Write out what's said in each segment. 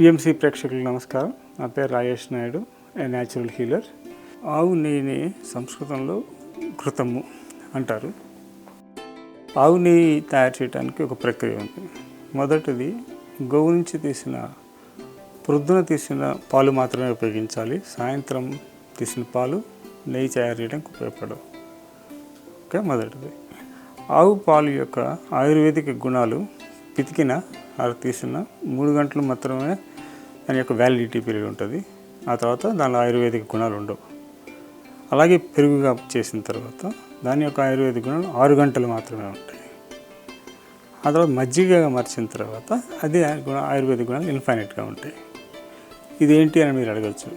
PMC ప్రేక్షకులకు నమస్కారం. నా పేరు Rajesh Naidu a natural healer ఆవు నెయ్యిని సంస్కృతంలో కృతము అంటారు. ఆవు నెయ్యి తయారు చేయడానికి ఒక ప్రక్రియ ఉంది. మొదటిది గోవు నుంచి తీసిన ప్రొద్దున తీసిన పాలు మాత్రమే ఉపయోగించాలి. సాయంత్రం తీసిన పాలు నెయ్యి తయారు చేయడానికి ఉపయోగపడవు. ఓకే మొదటిది. ఆవు పాలు యొక్క ఆయుర్వేదిక గుణాలు పితికిన అది తీసిన మూడు గంటలు మాత్రమే దాని యొక్క వ్యాలిడిటీ పీరియడ్ ఉంటుంది. ఆ తర్వాత దానిలో ఆయుర్వేదిక గుణాలు ఉండవు. అలాగే పెరుగుగా చేసిన తర్వాత దాని యొక్క ఆయుర్వేదిక గుణాలు ఆరు గంటలు మాత్రమే ఉంటాయి. ఆ తర్వాత మజ్జిగగా మార్చిన తర్వాత అది గుణ ఆయుర్వేదిక గుణాలు ఇన్ఫైనైట్గా ఉంటాయి. ఇదేంటి అని మీరు అడగచ్చు.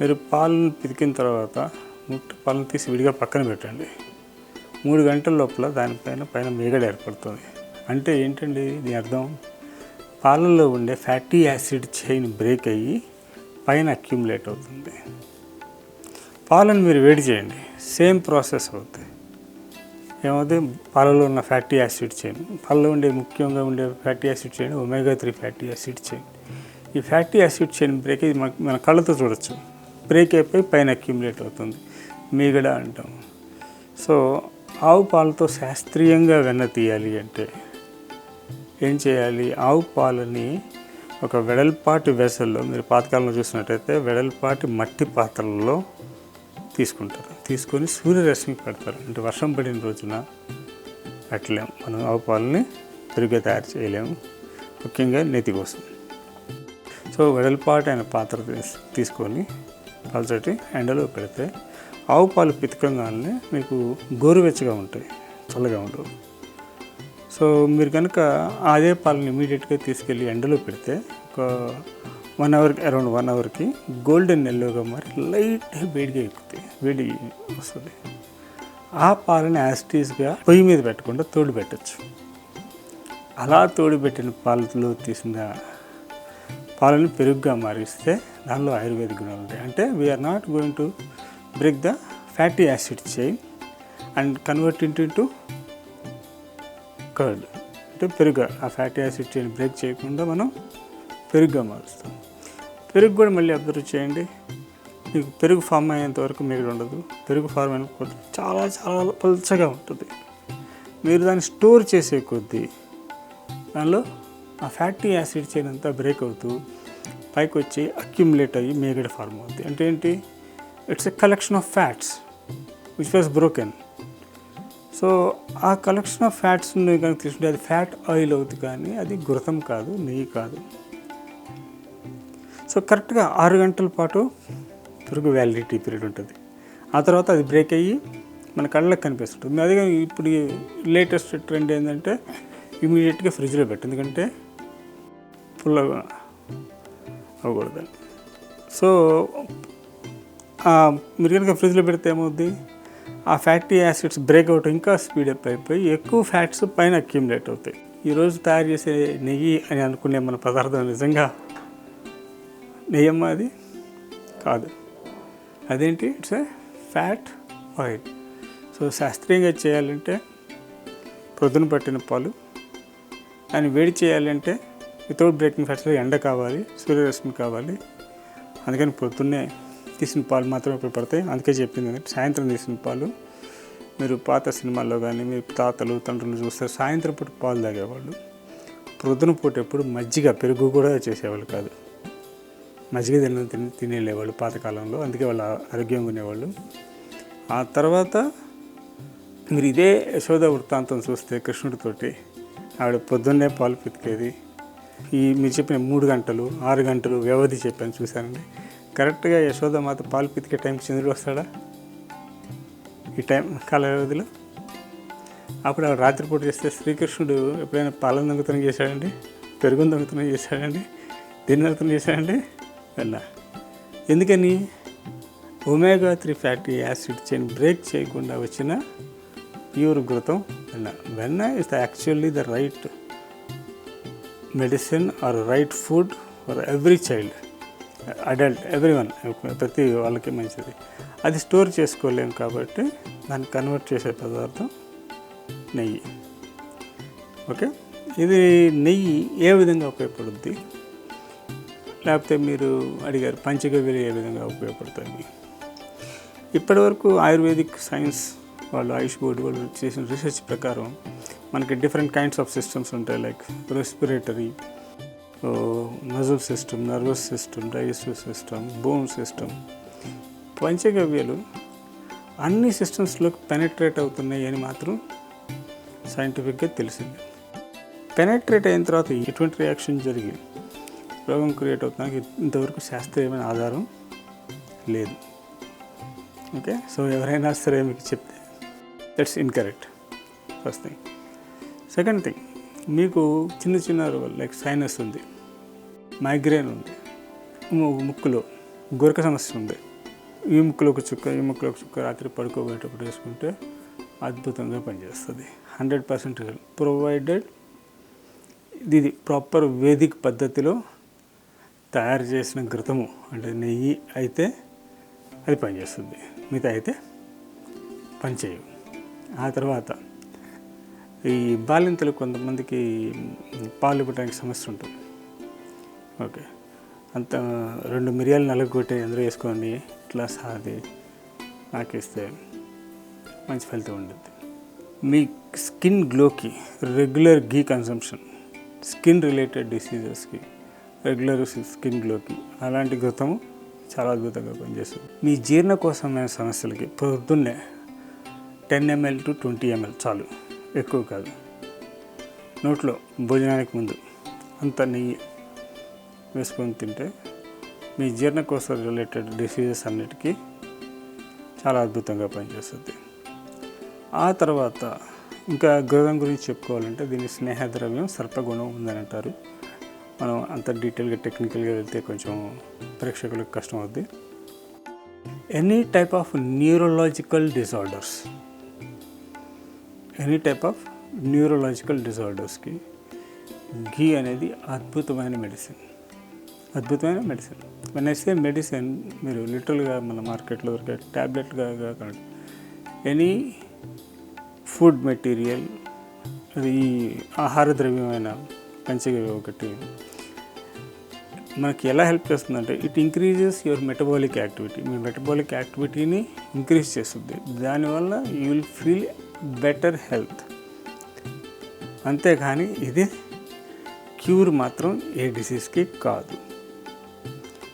మీరు పాలను పితికిన తర్వాత ముట్ట పాలను తీసి విడిగా పక్కన పెట్టండి. మూడు గంటల లోపల దానిపైన పైన మేగడ ఏర్పడుతుంది. అంటే ఏంటండి దీని అర్థం? పాలల్లో ఉండే ఫ్యాటీ యాసిడ్ చైన్ బ్రేక్ అయ్యి పైన అక్యుములేట్ అవుతుంది. పాలను మీరు వేడి చేయండి. సేమ్ ప్రాసెస్ అవుతుంది ఏమవుతుంది పాలలో ఉన్న ఫ్యాటీ యాసిడ్ చైన్ పాలలో ఉండే ముఖ్యంగా ఉండే fatty acid chain omega three fatty acid chain. ఈ ఫ్యాటీ యాసిడ్ చైన్ బ్రేక్ అయ్యి మన మన కళ్ళతో చూడొచ్చు. బ్రేక్ అయిపోయి పైన అక్యుములేట్ అవుతుంది. మీగడ అంటాం. సో ఆవు పాలతో శాస్త్రీయంగా వెన్న తీయాలి అంటే ఏం చేయాలి? ఆవు పాలని ఒక వెడల్పాటి వెసల్లో మీరు పాతకాలంలో చూసినట్టయితే వెడల్పాటి మట్టి పాత్రల్లో తీసుకుంటారు. తీసుకొని సూర్యరశ్మి పెడతారు. అంటే వర్షం పడిన రోజున పెట్టలేము మనం ఆవు పాలని పెరుగ్గా తయారు చేయలేము. ముఖ్యంగా నెతి కోసం. సో వెడల్పాటి అయిన పాత్ర తీసుకొని పల్చటి ఎండలో పెడితే ఆవు పాలు పితకంగానే మీకు గోరువెచ్చగా ఉంటాయి చల్లగా ఉండవు. సో మీరు కనుక అదే పాలను ఇమీడియట్గా తీసుకెళ్ళి ఎండలో పెడితే ఒక వన్ అవర్కి అరౌండ్ వన్ అవర్కి గోల్డెన్ ఎల్లోగా మారి లైట్ వేడిగా ఎక్కుతాయి వేడి వస్తుంది. ఆ పాలను యాస్టీస్గా పొయ్యి మీద పెట్టకుండా తోడు పెట్టచ్చు. అలా తోడు పెట్టిన పాలతో తీసిన పాలను పెరుగుగా మారిస్తే దానిలో ఆయుర్వేద గుణాలు ఉంటాయి. అంటే we are not going to break the fatty acid chain and convert into curd అంటే పెరుగు ఆ ఫ్యాటీ యాసిడ్ చైన్ బ్రేక్ చేయకుండా మనం పెరుగుగా మారుస్తాం పెరుగు కూడా మళ్ళీ అబ్జర్వ్ చేయండి. మీకు పెరుగు ఫామ్ అయ్యేంత వరకు మీరు ఉండదు. పెరుగు ఫార్మ్ అయిన చాలా చాలా పల్చగా ఉంటుంది. మీరు దాన్ని స్టోర్ చేసే కొద్దీ దానిలో ఆ ఫ్యాటీ యాసిడ్ చైన్ అంతా బ్రేక్ అవుతూ పైకి వచ్చి అక్యుములేట్ అయ్యి మేగడ ఫార్మ్ అవుతుంది అంటే ఏంటి? It's a collection of fats which was broken so ఆ కలెక్షన్ ఆఫ్ ఫ్యాట్స్ నువ్వు కనుక తీసుకుంటే అది ఫ్యాట్ ఆయిల్ అవుతుంది కానీ అది గురతం కాదు నెయ్యి కాదు. సో కరెక్ట్గా ఆరు గంటల పాటు తిరుగు వ్యాలిడిటీ పీరియడ్ ఉంటుంది. ఆ తర్వాత అది బ్రేక్ అయ్యి మన కళ్ళకి కనిపిస్తుంటుంది. అదే ఇప్పుడు లేటెస్ట్ ట్రెండ్ ఏంటంటే ఇమీడియట్గా ఫ్రిడ్జ్లో పెట్టు. ఎందుకంటే పుల్లగా అవ్వకూడదని. సో మీరు కనుక ఫ్రిడ్జ్లో పెడితే ఏమవుద్ది? ఆ ఫ్యాటీ యాసిడ్స్ బ్రేక్అవుట్ ఇంకా స్పీడప్ అయిపోయి ఎక్కువ ఫ్యాట్స్ పైన అక్యుమిలేట్ అవుతాయి. ఈరోజు తయారు చేసే నెయ్యి అని అనుకునే మన పదార్థం నిజంగా నెయ్యమ్మా అది? కాదు. అదేంటి? It's a fat oil so శాస్త్రీయంగా చేయాలంటే ప్రొద్దున పట్టిన పాలు దాన్ని వేడి చేయాలంటే వితౌట్ బ్రేకింగ్ ఫ్యాట్స్లో ఎండ కావాలి సూర్యరశ్మి కావాలి. అందుకని పొద్దున్నే తీసిన పాలు మాత్రమే ఉపయోగపడతాయి అందుకే చెప్పింది సాయంత్రం తీసిన పాలు మీరు పాత సినిమాల్లో కానీ మీ తాతలు తండ్రులు చూస్తే సాయంత్రం పూట పాలు తాగేవాళ్ళు. ప్రొద్దున పూట ఎప్పుడు మజ్జిగ పెరుగు కూడా చేసేవాళ్ళు కాదు. మజ్జిగ తిన తిని తినేలేవాళ్ళు పాతకాలంలో. అందుకే వాళ్ళు ఆరోగ్యంగా ఉండేవాళ్ళు. ఆ తర్వాత మీరు ఇదే యశోద వృత్తాంతం చూస్తే కృష్ణుడితోటి ఆవిడ పొద్దున్నే పాలు పితికేది. ఈ మీరు చెప్పిన మూడు గంటలు ఆరు గంటలు వ్యవధి చెప్పాను చూశానండి. కరెక్ట్గా యశోద మాత పాలు పితికే టైం చంద్రుడు వస్తాడా? ఈ టైం కాల వ్యవధిలో? అప్పుడు ఆవిడ రాత్రిపూట చేస్తే శ్రీకృష్ణుడు ఎప్పుడైనా పాలను దొంగతనం చేశాడండి? పెరుగును దొంగతనం చేశాడండి? దేని దొంగతనం చేశాడండి? వెళ్ళా ఎందుకని? Omega three fatty acid chain break చేయకుండా వచ్చిన ప్యూర్ ఘృతం వెన్న వెన్న is the actually the right medicine or right food for every child. Adult every one ప్రతి వాళ్ళకి మంచిది. అది స్టోర్ చేసుకోలేము కాబట్టి దాన్ని కన్వర్ట్ చేసే పదార్థం నెయ్యి. ఓకే? ఇది నెయ్యి ఏ విధంగా ఉపయోగపడుద్ది? లేకపోతే మీరు అడిగారు పంచగవ్యలు ఏ విధంగా ఉపయోగపడతాయి? ఇప్పటివరకు ఆయుర్వేదిక్ సైన్స్ వాళ్ళు ఆయుష్ బోర్డు వాళ్ళు చేసిన రీసెర్చ్ ప్రకారం మనకి డిఫరెంట్ కైండ్స్ ఆఫ్ సిస్టమ్స్ ఉంటాయి like respiratory nasal system nervous system digestive system bone system పంచగవ్యలు అన్ని సిస్టమ్స్లోకి పెనట్రేట్ అవుతున్నాయి అని మాత్రం సైంటిఫిక్గా తెలిసింది. పెనట్రేట్ అయిన తర్వాత ఎటువంటి రియాక్షన్ జరిగి రోగం క్రియేట్ అవుతానికి ఇంతవరకు శాస్త్రీయమైన ఆధారం లేదు. ఓకే? సో ఎవరైనా సరే మీకు చెప్తే that's incorrect first thing. Second thing మీకు చిన్న చిన్న రోగాలు లైక్ సైనస్ ఉంది. మైగ్రేన్ ఉంది. ముక్కులో గొరక సమస్య ఉంది. ఈ ముక్కులో ఒక చుక్క ఈ ముక్కులో ఒక చుక్క రాత్రి పడుకోబోయేటప్పుడు వేసుకుంటే అద్భుతంగా పనిచేస్తుంది. హండ్రెడ్ పర్సెంట్ ప్రొవైడెడ్ ఇది ప్రాపర్ వేదిక్ పద్ధతిలో తయారు చేసిన ఘృతము. అంటే నెయ్యి అయితే అది పనిచేస్తుంది. మిగతా అయితే పనిచేయవు. ఆ తర్వాత ఈ బాలింతలు కొంతమందికి పాలు ఇవ్వడానికి సమస్య ఉంటుంది. ఓకే. అంత రెండు మిరియాలు నలగొట్టి అందులో వేసుకొని ఇట్లా సాది. ఇస్తే మంచి ఫలితం ఉంటుంది మీ skin గ్లోకి regular ghee consumption skin related డిసీజెస్కి regular skin గ్లోకి అలాంటి గృతము చాలా అద్భుతంగా పనిచేస్తుంది. మీ జీర్ణకోశమైన సమస్యలకి పొద్దున్నే ten ML to twenty ML చాలు. ఎక్కువ కాదు. నోట్లో భోజనానికి ముందు అంత నెయ్యి వేసుకొని తింటే మీ జీర్ణకోశ రిలేటెడ్ డిసీజెస్ అన్నిటికీ చాలా అద్భుతంగా పనిచేస్తుంది. ఆ తర్వాత ఇంకా గృహం గురించి చెప్పుకోవాలంటే దీని స్నేహద్రవ్యం సర్పగుణం ఉందని అంటారు మనం అంత డీటెయిల్గా టెక్నికల్గా వెళ్తే కొంచెం ప్రేక్షకులకు కష్టం అవుద్ది. Any type of neurological disorders any type of neurological డిజార్డర్స్కి ghee అనేది అద్భుతమైన మెడిసిన్ అద్భుతమైన మెడిసిన్ మన అయితే మెడిసిన్ మీరు లిటరల్గా మన మార్కెట్లో దొరికే ట్యాబ్లెట్గా కాకుండా ఎనీ ఫుడ్ మెటీరియల్ అది ఈ ఆహార ద్రవ్యమైన పంచగ ఒకటి. మనకి ఎలా హెల్ప్ చేస్తుందంటే it increases your metabolic activity me metabolic యాక్టివిటీని ఇంక్రీజ్ చేస్తుంది. దానివల్ల you will feel better health అంతేకాని ఇది క్యూర్ మాత్రం ఏ డిసీజ్కి కాదు.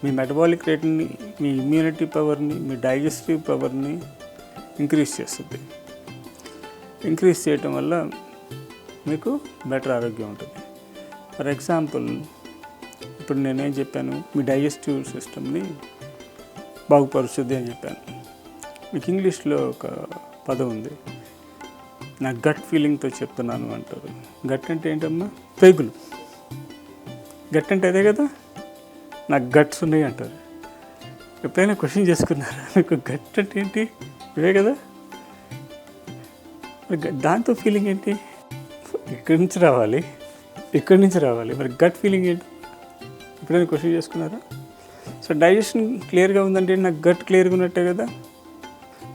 మీ మెటబాలిక్ రేట్ని మీ ఇమ్యూనిటీ పవర్ని మీ డైజెస్టివ్ పవర్ని ఇంక్రీజ్ చేస్తుంది. ఇంక్రీజ్ చేయటం వల్ల మీకు బెటర్ ఆరోగ్యం ఉంటుంది. ఫర్ ఎగ్జాంపుల్ ఇప్పుడు నేనేం చెప్పాను? మీ డైజెస్టివ్ సిస్టమ్ని బాగుపరుస్తుంది అని చెప్పాను. మీకు ఇంగ్లీష్లో ఒక పదం ఉంది. నా గట్ ఫీలింగ్తో చెప్తున్నాను అంటారు. గట్ అంటే ఏంటమ్మా? పెగులు. గట్ అంటే అదే కదా? నాకు గట్స్ ఉన్నాయి అంటారు. ఎప్పుడైనా క్వశ్చన్ చేసుకున్నారా? మీకు గట్ అంటే ఏంటి? ఇవే కదా. మరి గ- దాంతో ఫీలింగ్ ఏంటి? ఇక్కడి నుంచి రావాలి. ఇక్కడి నుంచి రావాలి. మరి గట్ ఫీలింగ్ ఏంటి? ఎప్పుడైనా క్వశ్చన్ చేసుకున్నారా? సో డైజెషన్ క్లియర్గా ఉందంటే నాకు గట్ క్లియర్గా ఉన్నట్టే కదా.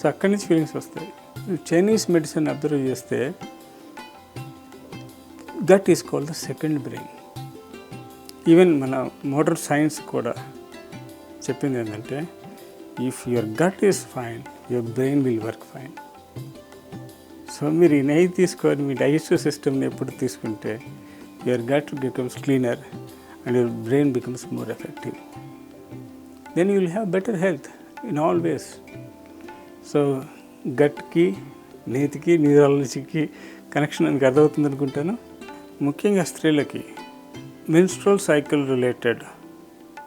సో అక్కడి నుంచి ఫీలింగ్స్ వస్తాయి. చైనీస్ మెడిసిన్ అబ్జర్వ్ చేస్తే gut is called the second brain. Even మన మోడర్న్ సైన్స్ కూడా చెప్పింది ఏంటంటే if your gut is fine your brain will work fine so మీరు ఈ నెయ్యి తీసుకొని మీ డైజెస్టివ్ సిస్టమ్ని ఎప్పుడు తీసుకుంటే your gut becomes cleaner and your brain becomes more effective then you will have better health in all ways so గట్కి నేతికి న్యూరాలజీకి కనెక్షన్ అని అర్థమవుతుంది అనుకుంటాను ముఖ్యంగా స్త్రీలకి మెన్స్ట్రల్ సైకిల్ రిలేటెడ్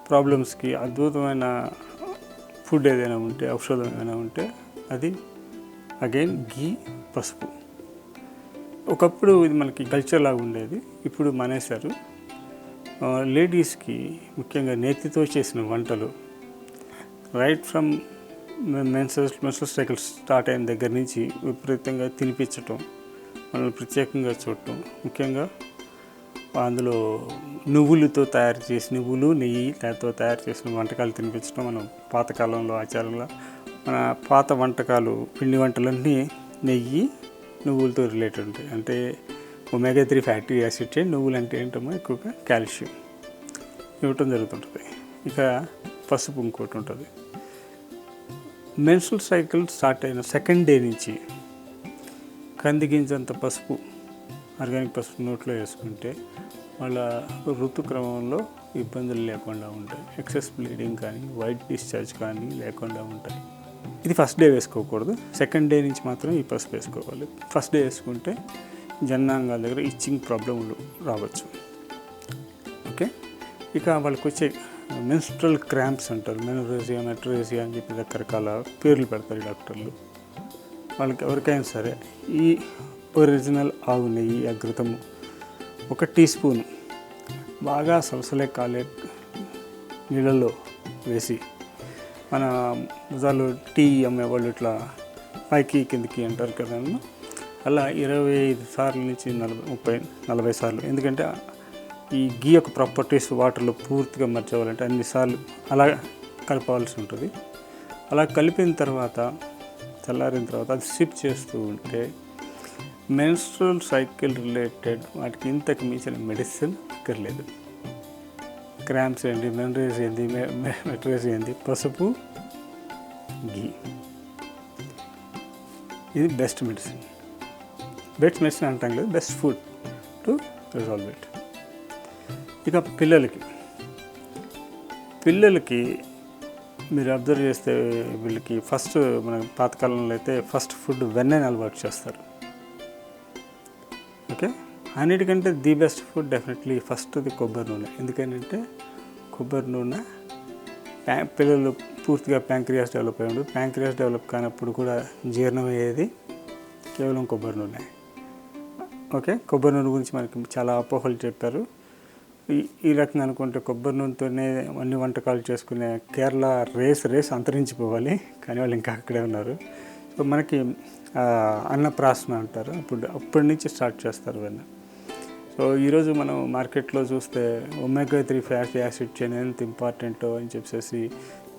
ప్రాబ్లమ్స్కి అద్భుతమైన ఫుడ్ ఏదైనా ఉంటే ఔషధం ఏదైనా ఉంటే అది అగైన్ ఘీ పసుపు. ఒకప్పుడు ఇది మనకి కల్చర్ లాగా ఉండేది. ఇప్పుడు మానేశారు. లేడీస్కి ముఖ్యంగా నేతితో చేసిన వంటలు right from menstrual menstrual cycle start అయిన దగ్గర నుంచి విపరీతంగా తినిపించటం మనల్ని ప్రత్యేకంగా చూడటం ముఖ్యంగా అందులో నువ్వులతో తయారు చేసిన నువ్వులు నెయ్యి దాంతో తయారు చేసిన వంటకాలు తినిపించడం మనం పాతకాలంలో ఆచారంలో. మన పాత వంటకాలు పిండి వంటలన్నీ నెయ్యి నువ్వులతో రిలేటెడ్ ఉంటాయి. అంటే ఒమేగా త్రీ ఫ్యాటీ యాసిడ్ నువ్వులు అంటే ఏంటమ్మో? ఎక్కువగా కాల్షియం. ఇవ్వటం జరుగుతుంటుంది. ఇక పసుపు ఇంకోటి ఉంటుంది. మెన్సుల్ సైకిల్ స్టార్ట్ అయిన సెకండ్ డే నుంచి కంది గింజంత పసుపు ఆర్గానిక్ పసుపు నోట్లో వేసుకుంటే వాళ్ళ ఋతుక్రమంలో ఇబ్బందులు లేకుండా ఉంటాయి. ఎక్సెస్ బ్లీడింగ్ కానీ వైట్ డిశ్చార్జ్ కానీ లేకుండా ఉంటాయి. ఇది ఫస్ట్ డే వేసుకోకూడదు. సెకండ్ డే నుంచి మాత్రం ఈ పసుపు వేసుకోవాలి. ఫస్ట్ డే వేసుకుంటే జనాంగాల దగ్గర ఇచ్చింగ్ ప్రాబ్లం రావచ్చు. ఓకే ఇక వాళ్ళకి వచ్చే మెన్స్ట్రల్ క్రాంప్స్ అంటారు. మెనోరేజియా మెట్రోరేజియా అని చెప్పి రకరకాల పేర్లు పెడతారు డాక్టర్లు. వాళ్ళకి ఎవరికైనా సరే ఈ ఒరిజినల్ ఆవు నెయ్యి అగ్రతము ఒక టీ స్పూన్ బాగా సలసలే కాలే నీళ్ళల్లో వేసి మన భుజాలు టీ అమ్మేవాళ్ళు ఇట్లా పైకి కిందికి అంటారు కదా అలా ఇరవై ఐదు సార్లు నుంచి నలభై ముప్పై నలభై సార్లు. ఎందుకంటే ఈ గీ యొక్క ప్రాపర్టీస్ వాటర్లో పూర్తిగా మర్చివ్వాలంటే అన్నిసార్లు అలా కలపవలసి ఉంటుంది. అలా కలిపిన తర్వాత చల్లారిన తర్వాత అది సిప్ చేస్తూ ఉంటే మెన్స్ట్రల్ సైకిల్ రిలేటెడ్ వాటికి ఇంతకు మించిన మెడిసిన్ అక్కర్లేదు. క్రామ్స్ ఏంటి మెనరేస్ ఏంటి మెట్రేస్ ఏంటి పసుపు గీ ఇది బెస్ట్ మెడిసిన్ బెస్ట్ మెడిసిన్ అంటాం లేదు best food to resolve it ఇక పిల్లలకి. పిల్లలకి మీరు అబ్జర్వ్ చేస్తే వీళ్ళకి ఫస్ట్ మన పాతకాలంలో అయితే ఫస్ట్ ఫుడ్ వెన్నెని అలవాటు చేస్తారు. అన్నిటికంటే ది బెస్ట్ ఫుడ్ డెఫినెట్లీ ఫస్ట్ది కొబ్బరి నూనె. ఎందుకంటే కొబ్బరి నూనె ప్యా పిల్లలు పూర్తిగా ప్యాంక్రియాస్ డెవలప్ అయి ఉండదు. ప్యాంక్రియాస్ డెవలప్ కానప్పుడు కూడా జీర్ణం అయ్యేది కేవలం కొబ్బరి నూనె. ఓకే? కొబ్బరి నూనె గురించి మనకి చాలా అపోహలు చెప్పారు. ఈ ఈ రకంగా అనుకుంటే కొబ్బరి నూనెతోనే అన్ని వంటకాలు చేసుకునే కేరళ రేస్ రేస్ అంతరించిపోవాలి. కానీ వాళ్ళు ఇంకా అక్కడే ఉన్నారు. సో మనకి అన్నప్రాసన అంటారు. అప్పుడు అప్పటి నుంచి స్టార్ట్ చేస్తారు ఇవన్నీ. సో ఈరోజు మనం మార్కెట్లో చూస్తే omega three fatty acid chain ఎంత ఇంపార్టెంటో అని చెప్పేసి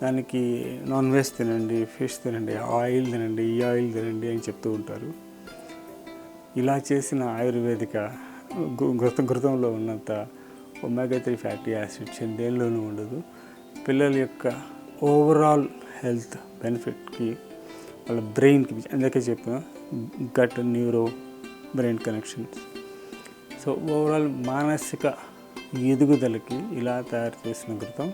దానికి నాన్ వెజ్ తినండి ఫిష్ తినండి ఆయిల్ తినండి ఈ ఆయిల్ తినండి అని చెప్తూ ఉంటారు. ఇలా చేసిన ఆయుర్వేదిక గృత గృతంలో ఉన్నంత omega three fatty acid chain దేనిలోనూ ఉండదు. పిల్లల యొక్క ఓవరాల్ హెల్త్ బెనిఫిట్కి వాళ్ళ బ్రెయిన్కి అందుకే చెప్పిన gut neuro brain connections. So overall మానసిక ఎదుగుదలకి ఇలా తయారు చేసిన ఘృతం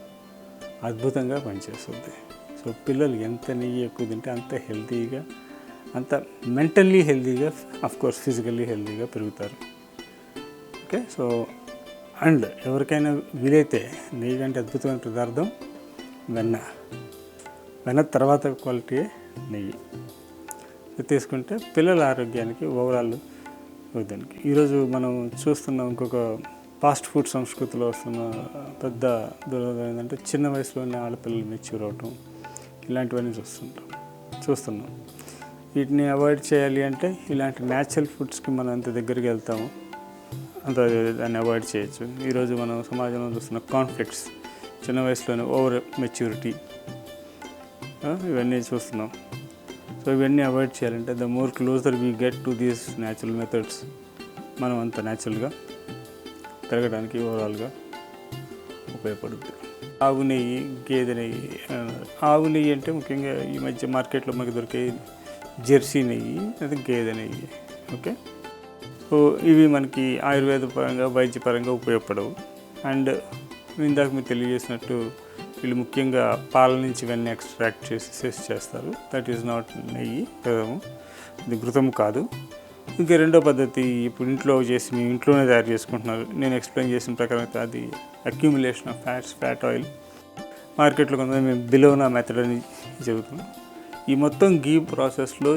అద్భుతంగా పనిచేస్తుంది. సో పిల్లలు ఎంత నెయ్యి ఎక్కువ తింటే అంత హెల్తీగా అంత మెంటల్లీ హెల్తీగా కోర్స్ ఫిజికల్లీ హెల్తీగా పెరుగుతారు. ఓకే సో అండ్ ఎవరికైనా వీలైతే నెయ్యి కంటే అద్భుతమైన పదార్థం వెన్న వెన్న తర్వాత క్వాలిటీ నెయ్యి. తీసుకుంటే పిల్లల ఆరోగ్యానికి ఓవరాల్ దానికి. ఈరోజు మనం చూస్తున్న ఇంకొక ఫాస్ట్ ఫుడ్ సంస్కృతిలో వస్తున్న పెద్ద దురద ఏంటంటే చిన్న వయసులోనే ఆడపిల్లలు మెచ్యూర్ అవటం. ఇలాంటివన్నీ చూస్తుంటాం. చూస్తున్నాం. వీటిని అవాయిడ్ చేయాలి అంటే ఇలాంటి న్యాచురల్ ఫుడ్స్కి మనం ఎంత దగ్గరికి వెళ్తామో అంత దాన్ని అవాయిడ్ చేయొచ్చు. ఈరోజు మనం సమాజంలో చూస్తున్న కాన్ఫ్లిక్ట్స్ చిన్న వయసులోనే ఓవర్ మెచ్యూరిటీ ఇవన్నీ చూస్తున్నాం. సో ఇవన్నీ అవాయిడ్ చేయాలంటే the more closer we get to these natural methods మనం అంత న్యాచురల్గా తిరగడానికి ఓవరాల్గా ఉపయోగపడుతుంది ఆవు నెయ్యి గేదె నెయ్యి ఆవు నెయ్యి అంటే ముఖ్యంగా ఈ మధ్య మార్కెట్లో మనకి దొరికే జెర్సీ నెయ్యి అది గేదె నెయ్యి ఓకే? సో ఇవి మనకి ఆయుర్వేద పరంగా వైద్యపరంగా ఉపయోగపడవు. అండ్ ఇందాక మీరు తెలియజేసినట్టు వీళ్ళు ముఖ్యంగా పాల నుంచి ఇవన్నీ ఎక్స్ట్రాక్ట్ చేసి సెస్ చేస్తారు. దట్ ఈస్ నాట్ నెయ్యి ప్రథము ఇది ఘృతము కాదు. ఇంకా రెండో పద్ధతి ఇప్పుడు ఇంట్లో చేసి మీ ఇంట్లోనే తయారు చేసుకుంటున్నారు. నేను ఎక్స్ప్లెయిన్ చేసిన ప్రకారం అయితే అది accumulation of fats fat oil మార్కెట్లో కొంతమంది మేము బిలోనా మెథడ్ అని చెబుతున్నాం ఈ మొత్తం గీ ప్రాసెస్లో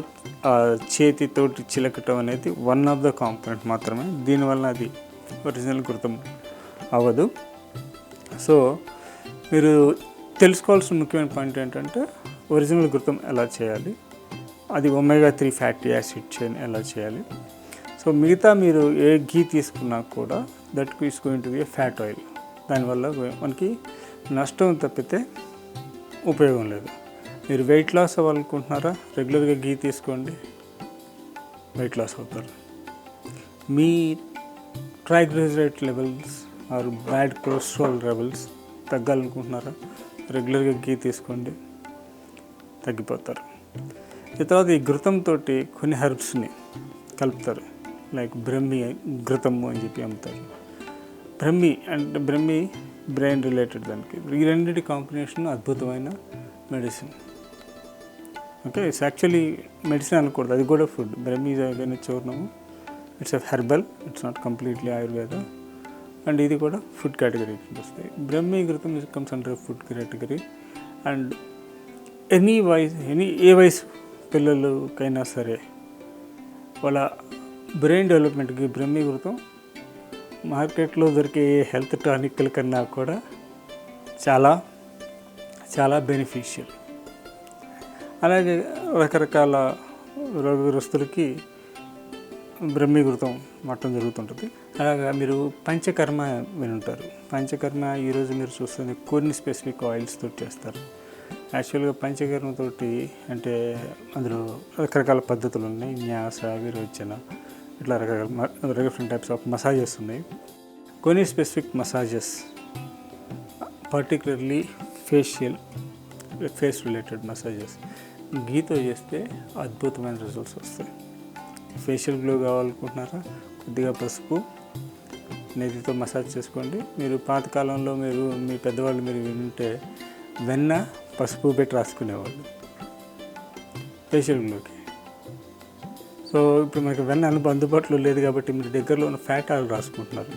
ఆ చేతితోటి చిలకటం అనేది వన్ ఆఫ్ ద కాంపోనెంట్ మాత్రమే. దీనివల్ల అది ఒరిజినల్ కృతం అవ్వదు. సో మీరు తెలుసుకోవాల్సిన ముఖ్యమైన పాయింట్ ఏంటంటే ఒరిజినల్ గుర్తం ఎలా చేయాలి? అది omega three fatty acid chain ఎలా చేయాలి? సో మిగతా మీరు ఏ ఘీ తీసుకున్నా కూడా that is going to be fat oil దానివల్ల మనకి నష్టం తప్పితే ఉపయోగం లేదు. మీరు వెయిట్ లాస్ అవ్వాలనుకుంటున్నారా? రెగ్యులర్గా ఘీ తీసుకోండి వెయిట్ లాస్ అవుతారు. మీ triglyceride levels or bad cholesterol levels తగ్గాలనుకుంటున్నారా? రెగ్యులర్గా గీ తీసుకోండి. తగ్గిపోతారు. ఈ తర్వాత ఈ ఘృతంతో కొన్ని హెర్బ్స్ని కలుపుతారు. లైక్ బ్రహ్మి ఘృతము అని చెప్పి అమ్ముతారు. బ్రహ్మి అంటే బ్రహ్మి బ్రెయిన్ రిలేటెడ్ దానికి. ఈ రెండింటి కాంబినేషన్ అద్భుతమైన medicine. Okay it's actually medicine అనకూడదు. అది కూడా food. Brahmi చూర్ణము. It's a herbal. It's not completely Ayurveda. And ఇది కూడా ఫుడ్ కేటగిరీ వస్తాయి. బ్రహ్మీకృతం comes under food category and any వయసు ఎనీ ఏ వయసు పిల్లలకైనా సరే వాళ్ళ బ్రెయిన్ డెవలప్మెంట్కి బ్రహ్మీకృతం మార్కెట్లో దొరికే హెల్త్ టానిక్ల కన్నా కూడా చాలా చాలా బెనిఫిషియల్ అలాగే రకరకాల రోగగ్రస్తులకి బ్రహ్మీకృతం మట్టం జరుగుతుంటుంది. అలాగా మీరు పంచకర్మ వినుంటారు. పంచకర్మ ఈరోజు మీరు చూస్తుంది కొన్ని స్పెసిఫిక్ ఆయిల్స్ తోటి చేస్తారు. యాక్చువల్గా పంచకర్మతోటి అంటే అందులో రకరకాల పద్ధతులు ఉన్నాయి. న్యాస విరోచన ఇట్లా రకరకాల డిఫరెంట్ టైప్స్ ఆఫ్ మసాజెస్ ఉన్నాయి. కొన్ని specific massages particularly facial face related massages గీతో చేస్తే అద్భుతమైన రిజల్ట్స్ వస్తాయి. ఫేషియల్ గ్లో కావాలనుకుంటున్నారా? కొద్దిగా పసుపు నెయ్యితో మసాజ్ చేసుకోండి. మీరు పాతకాలంలో మీరు మీ పెద్దవాళ్ళు మీరు వింటే వెన్న పసుపు పెట్టి రాసుకునేవాళ్ళు. ఫేషియల్ గ్లోకి. సో ఇప్పుడు మనకి వెన్న అందుబాటులో లేదు కాబట్టి మీరు దగ్గరలో ఉన్న ఫ్యాట్ ఆయిల్ రాసుకుంటున్నారు.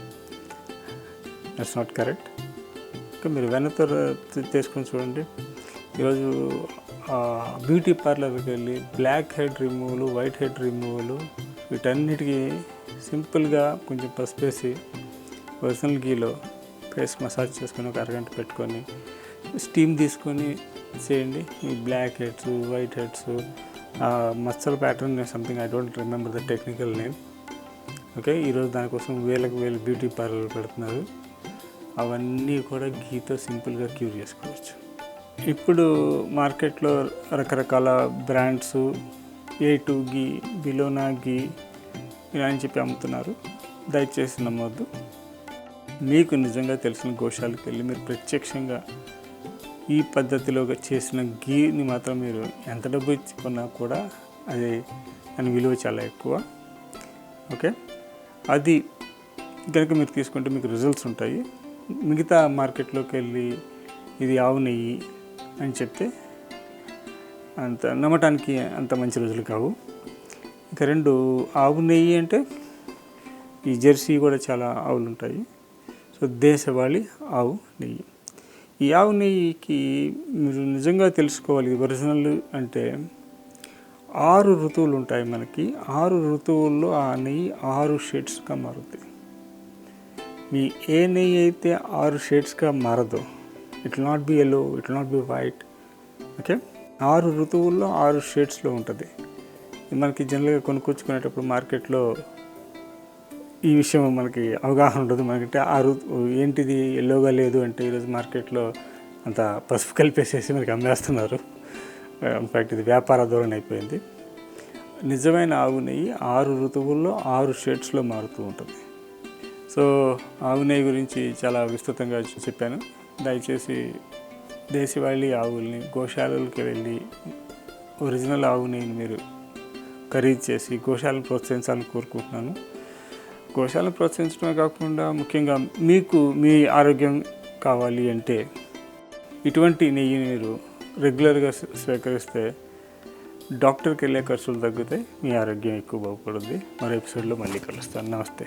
దట్స్ నాట్ కరెక్ట్ ఇంకా మీరు వెన్నతో తీసుకొని చేసుకొని చూడండి. ఈరోజు బ్యూటీ పార్లర్కి వెళ్ళి black head removal whitehead removal వీటన్నిటికీ సింపుల్గా కొంచెం పసుపు వేసి ఒరిజినల్ గీలో ఫేస్ మసాజ్ చేసుకొని ఒక అరగంట పెట్టుకొని స్టీమ్ తీసుకొని చేయండి. ఈ బ్లాక్ హెడ్స్ వైట్ హెడ్స్ మచ్చల pattern something I don't remember the technical name. Okay ఈరోజు దానికోసం వేలకు వేలు బ్యూటీ పార్లర్ పెడుతున్నారు. అవన్నీ కూడా గీతో సింపుల్గా క్యూర్ చేసుకోవచ్చు. ఇప్పుడు మార్కెట్లో రకరకాల బ్రాండ్స్ ఏ టూ గీ బిలోనా గీ ఇలా అని చెప్పి అమ్ముతున్నారు. దయచేసి నమ్మొద్దు. మీకు నిజంగా తెలిసిన గోశాలకు వెళ్ళి మీరు ప్రత్యక్షంగా ఈ పద్ధతిలో చేసిన గీని మాత్రం మీరు ఎంత డబ్బు ఇచ్చి కొన్నా కూడా అది దాని విలువ చాలా ఎక్కువ. ఓకే? అది కనుక మీరు తీసుకుంటే మీకు రిజల్ట్స్ ఉంటాయి. మిగతా మార్కెట్లోకి వెళ్ళి ఇది ఆవు నెయ్యి అని చెప్తే అంత నమ్మటానికి అంత మంచి రోజులు కావు. ఇంకా రెండు ఆవు నెయ్యి అంటే ఈ జెర్సీ కూడా చాలా ఆవులు ఉంటాయి. సో దేశవాళీ ఆవు నెయ్యి. ఈ ఆవు నెయ్యికి మీరు నిజంగా తెలుసుకోవాలి ఒరిజినల్ అంటే ఆరు ఋతువులు ఉంటాయి మనకి. ఆరు ఋతువుల్లో ఆ నెయ్యి ఆరు షేడ్స్గా మారుతాయి మీ ఏ నెయ్యి అయితే ఆరు షేడ్స్గా మారదో it not be yellow it not be white okay ఆరు ఋతువుల్లో ఆరు షేడ్స్లో ఉంటుంది. మనకి జనరల్గా కొనుక్కొచ్చుకునేటప్పుడు మార్కెట్లో ఈ విషయం మనకి అవగాహన ఉండదు. మనకంటే ఆ ఋతు ఏంటిది ఎల్లోగా లేదు అంటే ఈరోజు మార్కెట్లో అంత పసుపు కలిపేసేసి మనకి అమ్మేస్తున్నారు. ఇన్ఫ్యాక్ట్ ఇది వ్యాపార ధోరణి అయిపోయింది. నిజమైన ఆవు నెయ్యి ఆరు ఋతువుల్లో ఆరు షేడ్స్లో మారుతూ ఉంటుంది. సో ఆవు నెయ్యి గురించి చాలా విస్తృతంగా చెప్పాను. దయచేసి దేశవాళీ ఆవుల్ని గోశాలలకి వెళ్ళి ఒరిజినల్ ఆవు నెయ్యిని మీరు ఖరీదు చేసి గోశాలను ప్రోత్సహించాలని కోరుకుంటున్నాను. గోశాలను ప్రోత్సహించడమే కాకుండా ముఖ్యంగా మీకు మీ ఆరోగ్యం కావాలి అంటే ఇటువంటి నెయ్యి మీరు రెగ్యులర్గా స్వీకరిస్తే డాక్టర్కి వెళ్ళే ఖర్చులు తగ్గుతాయి మీ ఆరోగ్యం ఎక్కువ బాగుపడుద్ది. మరో ఎపిసోడ్లో మళ్ళీ కలుస్తాను. నమస్తే.